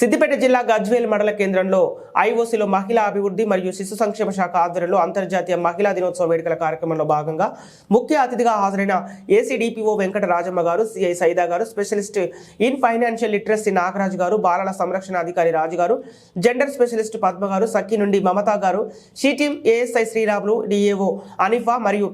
సిద్దిపేట జిల్లా గజ్వేల్ మండల కేంద్రంలో ఐఓసీలో మహిళా అభివృద్ధి మరియు శిశు సంక్షేమ శాఖ ఆధ్వర్యంలో అంతర్జాతీయ మహిళా దినోత్సవ వేడుకల కార్యక్రమంలో భాగంగా ముఖ్య అతిథిగా హాజరైన ఏసీడీపీఓ వెంకట రాజమ్మ గారు సిఐ సైదా గారు specialist in financial literacy Nagaraju గారు బాలల సంరక్షణ అధికారి రాజు గారు జెండర్ స్పెషలిస్ట్ పద్మ గారు సఖి నుండి మమతా గారు SHE team ASI Sriramulu DAO Anifa మరియు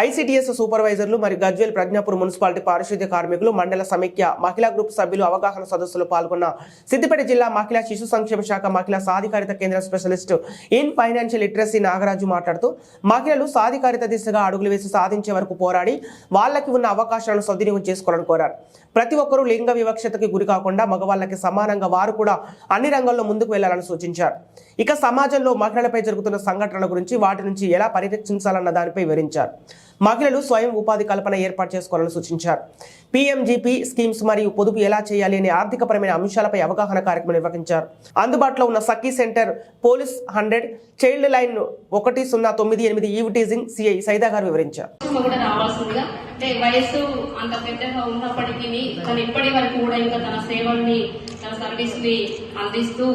ఐసిటిఎస్ సూపర్వైజర్లు మరియు గజ్వేల్ ప్రజ్ఞాపూర్ మున్సిపాలిటీ పారిశుద్ధ్య కార్మికులు మండల సమైక్య మహిళా గ్రూప్ సభ్యులు అవగాహన సదస్సులో పాల్గొన్న సిద్దిపేట జిల్లా మహిళా శిశు సంక్షేమ శాఖ మహిళా సాధికారిత కేంద్ర specialist in financial literacy Nagaraju మాట్లాడుతూ మహిళలు సాధికారిత దిశగా అడుగులు వేసి సాధించే వరకు పోరాడి వాళ్ళకి ఉన్న అవకాశాలను సద్వినియోగం చేసుకోవాలని కోరారు. ప్రతి ఒక్కరూ లింగ వివక్షతకి గురి కాకుండా మగవాళ్ళకి సమానంగా వారు కూడా అన్ని రంగాల్లో ముందుకు వెళ్ళాలని సూచించారు. ఇక సమాజంలో మహిళలపై జరుగుతున్న సంఘటనల గురించి వాటి నుంచి ఎలా పరిరక్షించాలన్న దానిపై వివరించారు. మహిళలు స్వయం ఉపాధి కల్పన ఏర్పాటు చేసుకోవాలని సూచించారు. పీఎంజీపీ స్కీమ్స్ మరియు పొదుపు ఎలా చేయాలి అనే ఆర్థికపరమైన అంశాలపై అవగాహన కార్యక్రమం నిర్వహించారు. అందుబాటులో ఉన్న Sakhi centre police hundred childline ఒకటి సున్నా తొమ్మిది ఎనిమిది ఈవిటీజింగ్ సిఐ సైదా గారు వివరించారు. అంటే వయసు అంత పెద్దగా ఉన్నప్పటికీ తను ఇప్పటి వరకు కూడా ఇంకా తన సేవల్ని తన సర్వీస్ని అందిస్తూ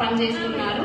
పనిచేస్తున్నారు.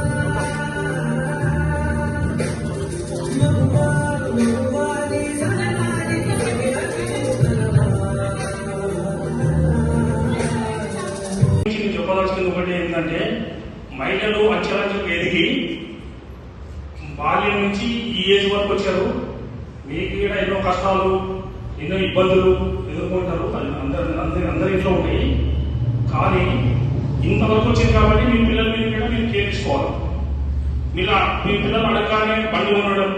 బాల్యం నుంచి ఈ ఏజ్ వరకు వచ్చారు. మీకు కూడా ఎన్నో కష్టాలు ఎన్నో ఇబ్బందులు ఎదుర్కొంటారు. అది అందరి అందరి అందరి ఇంట్లో ఉంటాయి. కానీ ఇంతవరకు వచ్చింది కాబట్టి మీ పిల్లల మీద కూడా మీరు కేర్ తీసుకోవాలి. మీరు మీ పిల్లలు అడగగానే బండి ఉండడం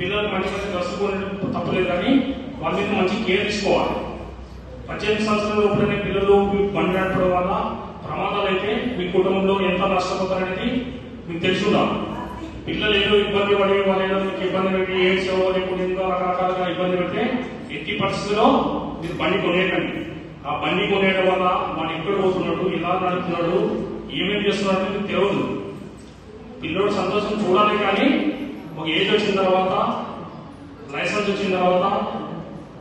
పిల్లలు మంచి మంచి డ్రెస్ కొనడం తప్పలేదు కానీ వాళ్ళ మీద మంచి కేర్ తీసుకోవాలి. పద్దెనిమిది సంవత్సరాల లోపలనే పిల్లలు బండి నడపడం వల్ల ప్రమాదాలు అయితే మీ కుటుంబంలో ఎంత నష్టపోతారనేది మీకు తెలిసి ఉండాలి. పిల్లలు ఏదో ఇబ్బంది పడి వాళ్ళు ఏదో ఇబ్బంది పెట్టి ఏడ్స్ లేకపోతే ఎంతో రకరకాలుగా ఇబ్బంది పెడితే ఎట్టి పరిస్థితిలో మీరు బండి కొనేయండి ఆ బండి కొనేయడం వల్ల వాడు ఎక్కడ పోతున్నాడు ఇలా నడుపుతున్నాడు ఏమేమి చేస్తున్నాడు మీకు తెలియదు పిల్లడు సంతోషం చూడాలి కానీ ఒక ఏజ్ వచ్చిన తర్వాత లైసెన్స్ వచ్చిన తర్వాత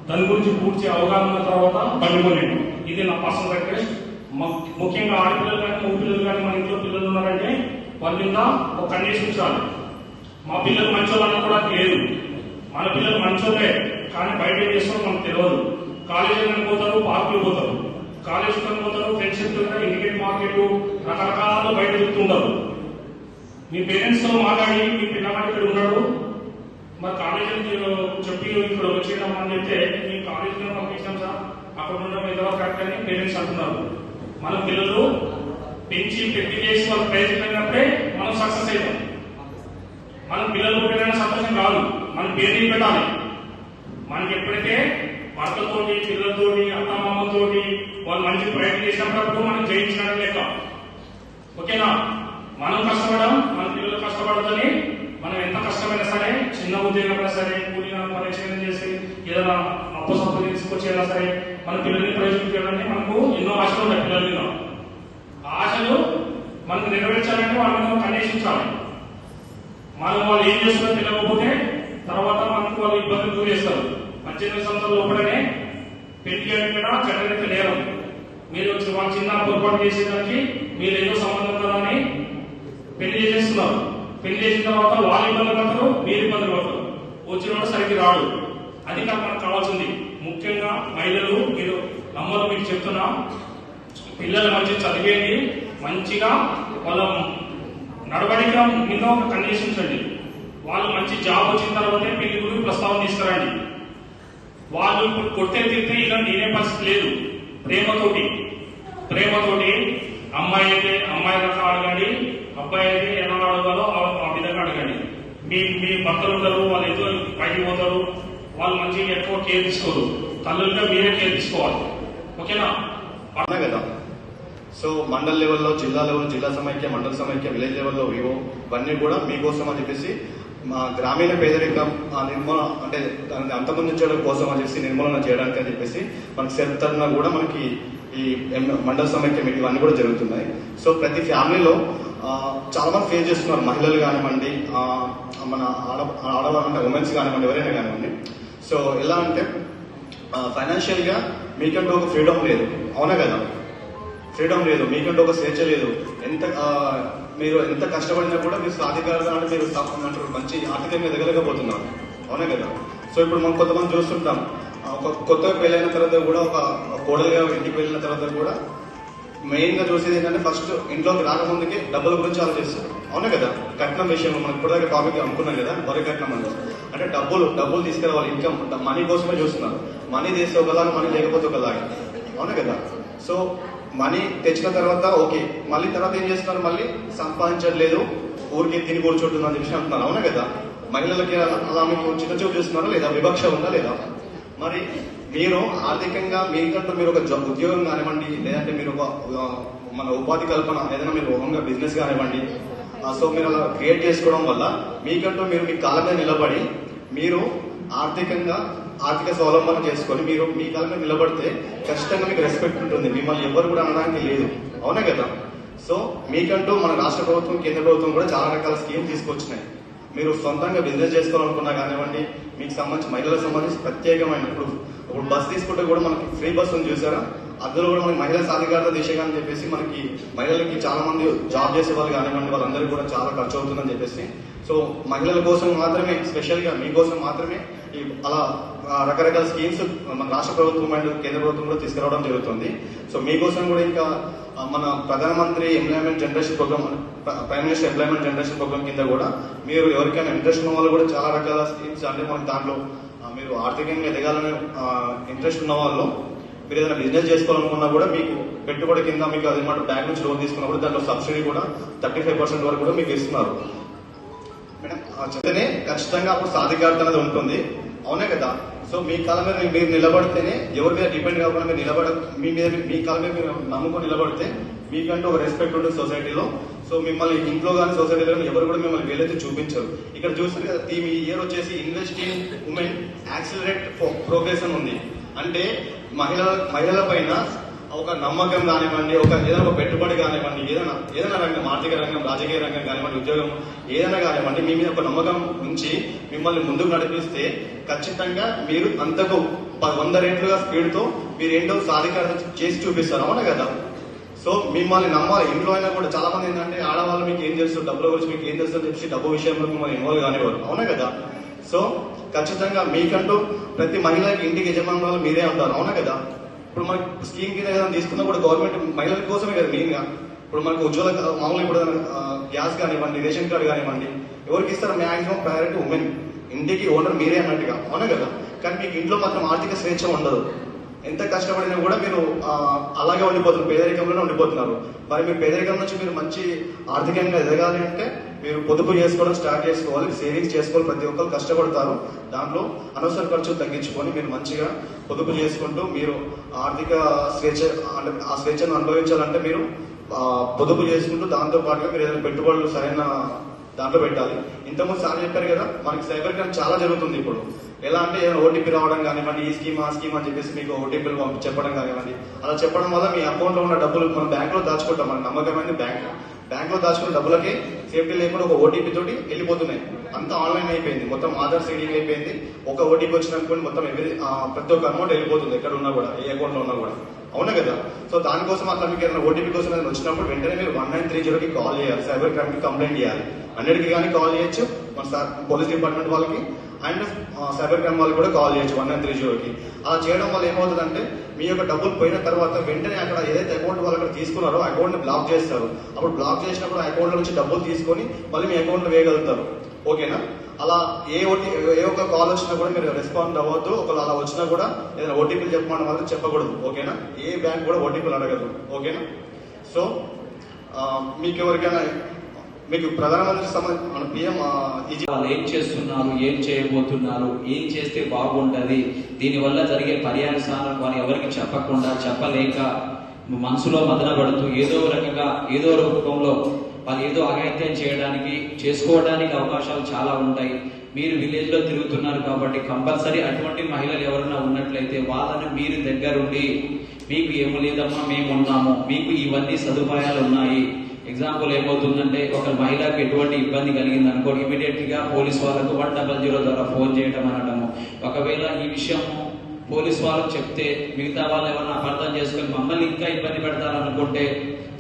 దాని గురించి పూర్తి అవగాహన ఉన్న తర్వాత బండి కొనేయండి. ఇది నా పర్సనల్ రిక్వెస్ట్. ముఖ్యంగా ఆడపిల్లలు కానీ మగ పిల్లలు కానీ మన ఇంట్లో పిల్లలు ఉన్నారంటే వాళ్ళ ఒక కండిషన్ చాలు. మా పిల్లలు మంచోళ్ళు అన్న కూడా లేదు. మన పిల్లలు మంచోళ్ళే కానీ బయట ఏం చేస్తారో మనకు తెలియదు కాలేజీలకు పోతారు పార్కులు పోతారు. కాలేజీకి పోతారు ఫ్రెండ్షిప్ ఇండికేట్ మార్కెట్ రకరకాల బయట చెప్తుంటారు మీ పేరెంట్స్తో మాట్లాడి మీ పిల్లవాడు ఇక్కడ ఉన్నాడు. మరి కాలేజీ చెప్పి ఇక్కడ వచ్చేయడం అని చెప్తే మీ కాలేజీలో పంపించాం సార్. అక్కడ ఉండడం ఏదో కరెక్ట్ అని పేరెంట్స్ అంటున్నారు. మన పిల్లలు పెంచి పెట్టి చేసి వాళ్ళు ప్రయత్నించినప్పుడే మనం సక్సెస్ అవుతాం. మన పిల్లలు పుట్టిన సంతోషం కాదు. మన పేరు పెట్టాలి? మనకి ఎప్పుడైతే భర్తతోటి పిల్లలతోటి అత్తమామతోటి వాళ్ళు మంచి ప్రయత్నం చేసినప్పుడు మనం జయించినట్టు లెక్క. ఓకేనా? మనం కష్టపడడం మన పిల్లలు కష్టపడదని మనం ఎంత కష్టమైనా సరే చిన్న ఉద్యోగమైనా సరే కూలిన పరిచయం చేసి ఏదైనా అప్పు సప్పు తీసుకొచ్చేలా సరే మన పిల్లల్ని ప్రయోజనం చేయడానికి మనకు ఎన్నో ఆశలు ఉన్నాయి పిల్లలు ఆశలు మనకు నెరవేర్చాలంటే వాళ్ళని మనం కన్నేషించాలి మనం వాళ్ళు ఏం చేస్తున్నారో తెలియకపోతే తర్వాత మనకు వాళ్ళు ఇబ్బందులు గురి చేస్తారు. పద్దెనిమిది సంవత్సరాల లోపలనే పెళ్ళి చేయడం కూడా చట్టరీత నేరం మీరు వాళ్ళ వాళ్ళు చిన్న పొరపాటు చేసేదానికి మీరు ఏదో సంబంధం కదని పెళ్ళి చేసేస్తున్నారు. పెళ్ళి చేసిన తర్వాత వాళ్ళు ఇబ్బంది పడతారు మీరు ఇబ్బంది పడతారు. వచ్చిన సరికి రాడు. అది కాక మనకు కావాల్సింది ముఖ్యంగా మహిళలు మీరు నమ్మరు మీకు చెప్తున్నా. పిల్లలు మంచి చదివేది మంచిగా వాళ్ళ నడవడిక మీద ఒక కండిషన్ అండి వాళ్ళు మంచి జాబ్ వచ్చిన తర్వాతే పెళ్ళి గురించి ప్రస్తావన తీసుకురండి. వాళ్ళు ఇప్పుడు కొట్టే తిరిగితే ఇలా నేనే పరిస్థితి లేదు. ప్రేమతోటి. ప్రేమతోటి అమ్మాయి అయితే అమ్మాయి రకం అడగండి అబ్బాయి అయితే ఎలా అడగాలో ఆ- విధంగా అడగండి. మీ మీ భర్తలు ఉంటారు వాళ్ళు ఏదో పైకి పోతారు వాళ్ళు మంచిగా ఎక్కువ కేర్ తీసుకోరు. తల్లులుగా మీరే కేర్ తీసుకోవాలి. ఓకేనా? కదా. సో మండల్ లెవెల్లో జిల్లా లెవెల్ జిల్లా సమైక్య మండల సమైక్య విలేజ్ లెవెల్లో వివో ఇవన్నీ కూడా మీకోసం అని చెప్పేసి మా గ్రామీణ పేదరికం ఆ నిర్మూలన అంటే దాన్ని అంతమందించడం కోసం అని చెప్పేసి నిర్మూలన చేయడానికి అని చెప్పేసి మనకి సెల్ఫ్ తరఫున కూడా మనకి ఈ మండల సమైక్య మీటింగ్ ఇవన్నీ కూడా జరుగుతున్నాయి. సో ప్రతి ఫ్యామిలీలో చాలా మంది ఫేస్ చేస్తున్నారు. మహిళలు కానివ్వండి మన ఆడ ఆడవాళ్ళు అంటే ఉమెన్స్ కానివ్వండి ఎవరైనా కానివ్వండి. సో ఎలా అంటే ఫైనాన్షియల్గా మీకంటూ ఒక ఫ్రీడమ్ లేదు. అవునా కదా? ఫ్రీడమ్ లేదు మీకంటే ఒక స్వేచ్ఛ లేదు. ఎంత మీరు ఎంత కష్టపడినా కూడా మీరు సాధికారత అంటే మీరు సా- మంచి ఆర్థికంగా ఎదగలేకపోతున్నారు అవునా కదా? సో ఇప్పుడు మనం కొంతమంది చూస్తుంటాం ఒక కొత్తగా పెళ్ళైన తర్వాత కూడా ఒక కోడలుగా ఇంటికి వెళ్ళిన తర్వాత కూడా మెయిన్గా చూసేది ఏంటంటే ఫస్ట్ ఇంట్లోకి రాకముందుకే డబ్బుల గురించి ఆలోచిస్తారు. అవునా కదా? కట్నం విషయంలో మనం ఇప్పటిదాకా టాపిక్ అనుకున్నాం కదా వరి కట్నం అని అంటే డబ్బులు డబ్బులు తీసుకురావాలి ఇన్కమ్ మనీ కోసమే చూస్తున్నారు. మనీ తీస్తే ఒకలాగా మనీ లేకపోతే ఒకలాగా. అవునా కదా? సో మనీ తెచ్చిన తర్వాత ఓకే మళ్ళీ తర్వాత ఏం చేస్తున్నారు? మళ్ళీ సంపాదించట్లేదు. ఊరికి తిని కూర్చుంటుందని చెప్పి అంటున్నారు. అవునా కదా? మహిళలకి అలా- మీకు చిన్న చూపు చేస్తున్నారా లేదా? వివక్ష ఉందా లేదా? మరి మీరు ఆర్థికంగా మీకంటూ మీరు ఒక ఉద్యోగం కానివ్వండి లేదంటే మీరు ఒక మన ఉపాధి కల్పన ఏదైనా మీరు ఓన్గా బిజినెస్ కానివ్వండి సో మీరు అలా క్రియేట్ చేసుకోవడం వల్ల మీకంటూ మీరు మీ కాలంగా నిలబడి మీరు ఆర్థికంగా ఆర్థిక స్వావలంబన చేసుకొని మీరు మీ కాళ్ళ మీద నిలబడితే ఖచ్చితంగా మీకు రెస్పెక్ట్ ఉంటుంది. మిమ్మల్ని ఎవరు కూడా అనడానికి లేదు. అవునా కదా? సో మీకంటూ మన రాష్ట్ర ప్రభుత్వం కేంద్ర ప్రభుత్వం కూడా చాలా రకాల స్కీమ్స్ తీసుకొచ్చినాయి. మీరు సొంతంగా బిజినెస్ చేసుకోవాలనుకున్నా కానివ్వండి మీకు సంబంధించి మహిళలకు సంబంధించి ప్రత్యేకమైన ఇప్పుడు ఇప్పుడు బస్ తీసుకుంటే కూడా మనకి ఫ్రీ బస్ ఉంది చూసారా? అందులో కూడా మనకి మహిళా సాధికారత దిశగా అని చెప్పేసి మనకి మహిళలకి చాలా మంది జాబ్ చేసే వాళ్ళు కానివ్వండి వాళ్ళందరూ కూడా చాలా ఖర్చు అవుతుందని చెప్పేసి. సో మహిళల కోసం మాత్రమే స్పెషల్గా మీకోసం మాత్రమే ఈ అలా రకరకాల స్కీమ్స్ మన రాష్ట్ర ప్రభుత్వం అండ్ కేంద్ర ప్రభుత్వం కూడా తీసుకురావడం జరుగుతుంది. సో మీకోసం కూడా ఇంకా మన Pradhanmantri employment generation programme prime minister employment generation programme కింద కూడా మీరు ఎవరికైనా ఇంట్రెస్ట్ ఉన్న వాళ్ళు కూడా చాలా రకాల స్కీమ్స్ అంటే మనకి దాంట్లో మీరు ఆర్థికంగా ఎదగాలని ఇంట్రెస్ట్ ఉన్న వాళ్ళు మీరు ఏదైనా బిజినెస్ చేసుకోవాలనుకున్నా కూడా మీకు పెట్టుబడి కింద మీకు అది మాట బ్యాంక్ నుంచి లోన్ తీసుకున్నప్పుడు దాంట్లో సబ్సిడీ కూడా థర్టీ ఫైవ్ పర్సెంట్ వరకు కూడా మీకు ఇస్తున్నారు. మేడం చెప్తేనే ఖచ్చితంగా అప్పుడు సాధికారత అనేది ఉంటుంది. అవునే కదా? సో మీ కాలం మీద మీరు నిలబడితేనే ఎవరి మీద డిపెండ్ కాకుండా మీరు నిలబడ మీ మీద మీ కాలం మీద మీరు నమ్ముకొని నిలబడితే మీకంటూ ఒక రెస్పెక్ట్ ఉంటుంది సొసైటీలో సో మిమ్మల్ని ఇంట్లో కానీ సొసైటీలో కానీ ఎవరు కూడా మిమ్మల్ని వేలైతే చూపించరు. ఇక్కడ చూస్తారు కదా థీమ్ ఈ ఇయర్ వచ్చేసి ఇన్వెస్టింగ్ ఉమెన్ యాక్సిలరేట్ ప్రోగ్రెస్ అని ఉంది. అంటే మహిళల మహిళల పైన ఒక నమ్మకం కానివ్వండి ఒక ఏదైనా ఒక పెట్టుబడి కానివ్వండి ఏదైనా ఏదైనా రంగం ఆర్థిక రంగం రాజకీయ రంగం కానివ్వండి ఉద్యోగం ఏదైనా కానివ్వండి మీ మీద ఒక నమ్మకం ఉంచి మిమ్మల్ని ముందుకు నడిపిస్తే ఖచ్చితంగా మీరు అంతకు వంద రేట్లుగా స్పీడ్తో మీరు ఏంటో సాధికారత చేసి చూపిస్తారు. అవునా కదా? సో మిమ్మల్ని నమ్మాలి. ఇంట్లో అయినా కూడా చాలా మంది ఏంటంటే ఆడవాళ్ళు మీకు ఏం తెలుసు డబ్బుల గురించి మీకు ఏం తెలుసు అని చెప్పి డబ్బు విషయంలో మిమ్మల్ని ఇన్వాల్వ్ కానివ్వరు. అవునా కదా? సో ఖచ్చితంగా మీకంటూ ప్రతి మహిళకి ఇంటికి యజమానులు మీరే ఉంటారు అవునా కదా? ఇప్పుడు మనకి స్కీమ్ కింద ఏదైనా తీసుకున్నా కూడా గవర్నమెంట్ మహిళల కోసమే కదా మెయిన్గా. ఇప్పుడు మనకు ఉజ్వల మామూలుగా ఇప్పుడు గ్యాస్ కానివ్వండి రేషన్ కార్డు కానివ్వండి ఎవరికి ఇస్తారు మాక్సిమం ప్రయారిటీ ఉమెన్ ఇంటికి ఓనర్ మీరే అన్నట్టుగా. అవునా కదా? కానీ మీకు ఇంట్లో మాత్రం ఆర్థిక స్వేచ్ఛ ఉండదు. ఎంత కష్టపడినా కూడా మీరు అలాగే ఉండిపోతున్నారు పేదరికంలోనే ఉండిపోతున్నారు. మరి మీ పేదరికం నుంచి మీరు మంచి ఆర్థికంగా ఎదగాలి అంటే మీరు పొదుపు చేసుకోవడం స్టార్ట్ చేసుకోవాలి సేవింగ్స్ చేసుకోవాలి ప్రతి ఒక్కరు కష్టపడతారు. దాంట్లో అనవసర ఖర్చులు తగ్గించుకొని మీరు మంచిగా పొదుపు చేసుకుంటూ మీరు ఆర్థిక స్వేచ్ఛ అంటే ఆ స్వేచ్ఛను అనుభవించాలంటే మీరు పొదుపు చేసుకుంటూ దాంతో పాటుగా మీరు ఏదైనా పెట్టుబడులు సరైన దాంట్లో పెట్టాలి. ఇంతకుముందు సార్ చెప్పారు కదా మనకి సైబర్ క్రైమ్ చాలా జరుగుతుంది ఇప్పుడు. ఎలా అంటే ఏదైనా ఓటీపీ రావడం కానివ్వండి ఈ స్కీమ్ ఆ స్కీమ్ అని చెప్పేసి మీకు ఓటీపీలు పంపి చెప్పడం కానివ్వండి. అలా చెప్పడం వల్ల మీ అకౌంట్లో ఉన్న డబ్బులు మనం బ్యాంక్లో దాచుకుంటాం మన నమ్మకమైన బ్యాంక్. బ్యాంక్లో దాచుకున్న డబ్బులకి సేఫ్టీ లేకుండా ఒక ఓటీపీ తోటి వెళ్ళిపోతున్నాయి. అంతా ఆన్లైన్ అయిపోయింది. మొత్తం ఆధార్ సీడింగ్ అయిపోయింది. ఒక ఓటీపీ వచ్చినప్పుడు మొత్తం ఎవరి ప్రతి ఒక్క అమౌంట్ వెళ్ళిపోతుంది ఎక్కడ ఉన్నా కూడా ఏ అకౌంట్లో ఉన్నా కూడా. అవునా కదా? సో దానికోసం అట్లా మీకు ఏదైనా ఓటీపీ కోసం ఏదైనా వచ్చినప్పుడు వెంటనే మీరు వన్ నైన్ త్రీ జీరోకి కాల్ చేయాలి. సైబర్ క్రైమ్కి కంప్లైంట్ చేయాలి. అన్నిటికీ కానీ కాల్ చేయొచ్చు. మన సార్ పోలీస్ డిపార్ట్మెంట్ వాళ్ళకి. అండ్ సైబర్ క్రైమ్ వాళ్ళు కూడా కాల్ చేయొచ్చు వన్ నైన్ త్రీ జీరోకి అలా చేయడం వల్ల ఏమవుతుందంటే మీ యొక్క డబ్బులు పోయిన తర్వాత వెంటనే అక్కడ ఏదైతే అకౌంట్ వాళ్ళు అక్కడ తీసుకున్నారో అకౌంట్ని బ్లాక్ చేస్తారు. అప్పుడు బ్లాక్ చేసినప్పుడు అకౌంట్ నుంచి డబ్బులు తీసుకొని మళ్ళీ మీ అకౌంట్లో వేయగలుగుతారు. ఓకేనా? అలా ఏ ఓటీ ఏ ఒక్క కాల్ వచ్చినా కూడా మీరు రెస్పాండ్ అవ్వద్దు. ఒకవేళ అలా వచ్చినా కూడా ఏదైనా ఓటీపీలు చెప్పమని మాత్రం చెప్పకూడదు. ఓకేనా? ఏ బ్యాంక్ కూడా ఓటీపీలు అడగదు. ఓకేనా? సో మీకు ఎవరికైనా మీకు ప్రధానమంత్రి మన పిఎం వాళ్ళు ఏం చేస్తున్నారు ఏం చేయబోతున్నారు ఏం చేస్తే బాగుంటది దీనివల్ల జరిగే పర్యావసానం వారు ఎవరికి చెప్పకుండా చెప్పలేక మనసులో మదనపడుతూ ఏదో రకంగా ఏదో రూపంలో వాళ్ళు ఏదో అఘాయిత్యం చేయడానికి చేసుకోవడానికి అవకాశాలు చాలా ఉంటాయి. మీరు విలేజ్లో తిరుగుతున్నారు కాబట్టి కంపల్సరీ అటువంటి మహిళలు ఎవరైనా ఉన్నట్లయితే వాళ్ళని మీరు దగ్గరుండి మీకు ఏమో లేదమ్మా మేము ఉన్నాము మీకు ఇవన్నీ సదుపాయాలు ఉన్నాయి. ఎగ్జాంపుల్ ఏమవుతుందంటే ఒక మహిళకు ఎటువంటి ఇబ్బంది కలిగింది అనుకోండి ఇమీడియట్గా పోలీస్ వాళ్ళకు వన్ డబల్ జీరో ద్వారా ఫోన్ చేయడం అనడము. ఒకవేళ ఈ విషయం పోలీస్ వాళ్ళకు చెప్తే మిగతా వాళ్ళు ఎవరైనా అర్థం చేసుకొని మమ్మల్ని ఇంకా ఇబ్బంది పెడతారనుకుంటే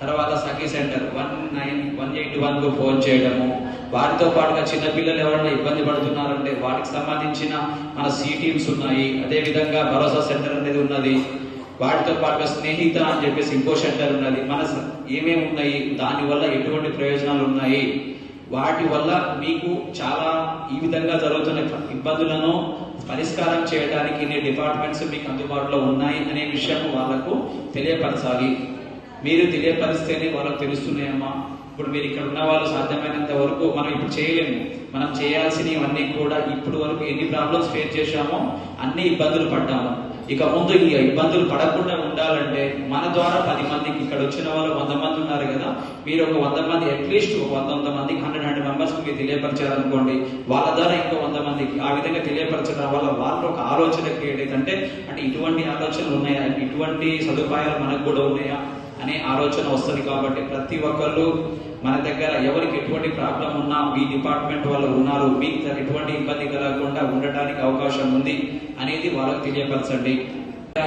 తర్వాత Sakhi centre one nine one eight వన్కు phone చేయడము. వారితో పాటుగా చిన్నపిల్లలు ఎవరైనా ఇబ్బంది పడుతున్నారంటే వాటికి సంబంధించిన మన సి టీమ్స్ ఉన్నాయి. అదే విధంగా భరోసా సెంటర్ అనేది ఉన్నది. వాటితో పాటుగా స్నేహిత అని చెప్పేసి ఇంకో సెంటర్ ఉన్నది. మన ఏమేమి ఉన్నాయి? దాని వల్ల ఎటువంటి ప్రయోజనాలు ఉన్నాయి? వాటి వల్ల మీకు చాలా ఈ విధంగా జరుగుతున్న ఇబ్బందులను పరిష్కారం చేయడానికి ఇన్ని డిపార్ట్మెంట్స్ మీకు అందుబాటులో ఉన్నాయి అనే విషయం వాళ్ళకు తెలియపరచాలి. మీరు తెలియపరిస్తేనే వాళ్ళకు తెలుస్తున్నాయమ్మా ఇప్పుడు మీరు ఇక్కడ ఉన్న వాళ్ళు సాధ్యమైనంత వరకు మనం ఇప్పుడు చేయలేము. మనం చేయాల్సినవన్నీ కూడా ఇప్పుడు వరకు ఎన్ని ప్రాబ్లమ్స్ ఫేస్ చేశామో అన్ని ఇబ్బందులు పడ్డాము. ఇక ముందు ఈ ఇబ్బందులు పడకుండా ఉండాలంటే మన ద్వారా పది మందికి ఇక్కడ వచ్చిన వాళ్ళు వంద మంది ఉన్నారు కదా. మీరు ఒక వంద మంది అట్లీస్ట్ ఒక వంద వంద మందికి హండ్రెడ్ హండ్రెడ్ మెంబర్స్ మీరు తెలియపరచారనుకోండి వాళ్ళ ద్వారా ఇంకో వంద మందికి ఆ విధంగా తెలియపరచడం వల్ల వాళ్ళు ఒక ఆలోచన క్రియేట్ అంటే అంటే ఇటువంటి ఆలోచనలు ఉన్నాయా? ఇటువంటి సదుపాయాలు మనకు కూడా ఉన్నాయా? అనే ఆలోచన వస్తుంది కాబట్టి ప్రతి ఒక్కళ్ళు మన దగ్గర ఎవరికి ఎటువంటి ప్రాబ్లం ఉన్నా మీ డిపార్ట్మెంట్ వాళ్ళు ఉన్నారు మీకు ఎటువంటి ఇబ్బంది కలగకుండా ఉండటానికి అవకాశం ఉంది అనేది వాళ్ళకి తెలియపరచండి.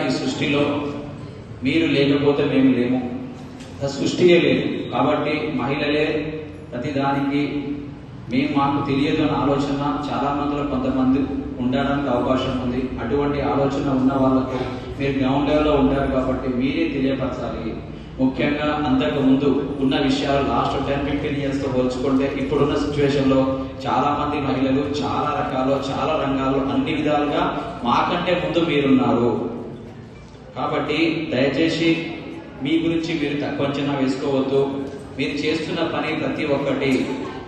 ఈ సృష్టిలో మీరు లేకపోతే మేము లేము. సృష్టియే లేదు. కాబట్టి మహిళలే ప్రతిదానికి మేము మాకు తెలియదు అన్న ఆలోచన చాలా మందిలో కొంతమంది ఉండడానికి అవకాశం ఉంది. అటువంటి ఆలోచన ఉన్న వాళ్ళకు మీరు గ్రౌండ్ లెవెల్లో ఉంటారు కాబట్టి మీరే తెలియపరచాలి. ముఖ్యంగా అంతకు ముందు ఉన్న విషయాలు లాస్ట్ టెన్ ఫిఫ్టీన్ ఇయర్స్తో పోల్చుకుంటే ఇప్పుడున్న సిచ్యువేషన్లో చాలా మంది మహిళలు చాలా రకాలు చాలా రంగాల్లో అన్ని విధాలుగా మాకంటే ముందు మీరున్నారు. కాబట్టి దయచేసి మీ గురించి మీరు తక్కువ అంచనా వేసుకోవద్దు. మీరు చేస్తున్న పని ప్రతి ఒక్కటి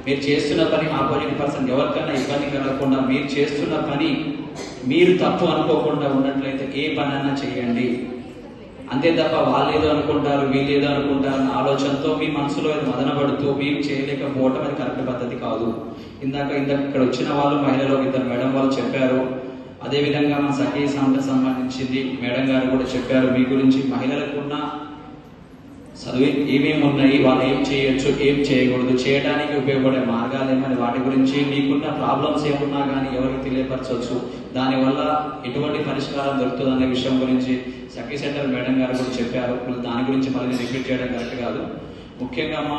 మీరు చేస్తున్న పని ఆపోజిట్ పర్సన్ ఎవరికైనా ఇబ్బంది కలగకుండా మీరు చేస్తున్న పని మీరు తప్పు అనుకోకుండా ఉన్నట్లయితే ఏ పనైనా చేయండి. అంతే తప్ప వాళ్ళు ఏదో అనుకుంటారు వీళ్ళేదో ఏదో అనుకుంటారు అన్న ఆలోచనతో మీ మనసులో అది మేము చేయలేక చేయలేకపోవటం అది కరెక్ట్ పద్ధతి కాదు. ఇందాక ఇందాక ఇక్కడ వచ్చిన వాళ్ళు మహిళలు ఇద్దరు మేడం వాళ్ళు చెప్పారు. అదే విధంగా మన సఖీ సంస్థ సంబంధించింది మేడం గారు కూడా చెప్పారు మీ గురించి మహిళలకు ఉన్న చదువు ఏమేమి ఉన్నాయి వాళ్ళు ఏం చేయొచ్చు ఏం చేయకూడదు చేయడానికి ఉపయోగపడే మార్గాలు ఏమని వాటి గురించి మీకున్న ప్రాబ్లమ్స్ ఏమున్నా కానీ ఎవరికి తెలియపరచవచ్చు. దానివల్ల ఎటువంటి పరిష్కారం దొరుకుతుంది అనే విషయం గురించి సఖీ సెంటర్ మేడం గారు కూడా చెప్పారు. దాని గురించి మళ్ళీ రిపీట్ చేయడం కరెక్ట్ కాదు. ముఖ్యంగా మా